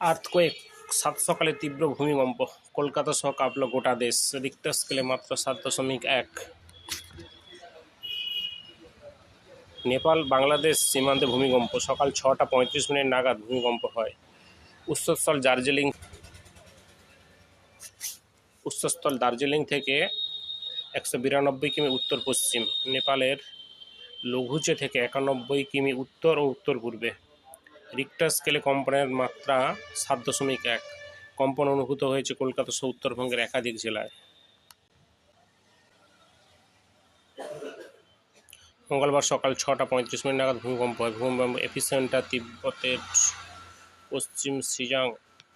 Earthquake সাত সকালে তীব্র ভূমিকম্প। কলকাতা সহ কাঁপল গোটা দেশ। রিক্টার স্কেলে মাত্র সাত দশমিক এক। নেপাল, বাংলাদেশ সীমান্তে ভূমিকম্প। সকাল ছটা পঁয়ত্রিশ মিনিট নাগাদ ভূমিকম্প হয়। উচ্চস্থল দার্জিলিং উচ্চস্থল দার্জিলিং থেকে একশো বিরানব্বই কিমি উত্তর পশ্চিম নেপালের লঘুচে থেকে একানব্বই কিমি উত্তর ও উত্তর পূর্বে রিক্টার স্কেলে কম্পনের মাত্রা সাত দশমিক এক। কম্পন অনুভূত হয়েছে কলকাতা সহ উত্তরবঙ্গের একাধিক জেলায়। মঙ্গলবার সকাল ছটা পঁয়ত্রিশ মিনিট নাগাদ ভূমিকম্প হয়। ভূমিকম্প এপিসেন্টার তিব্বতের পশ্চিম সিজাং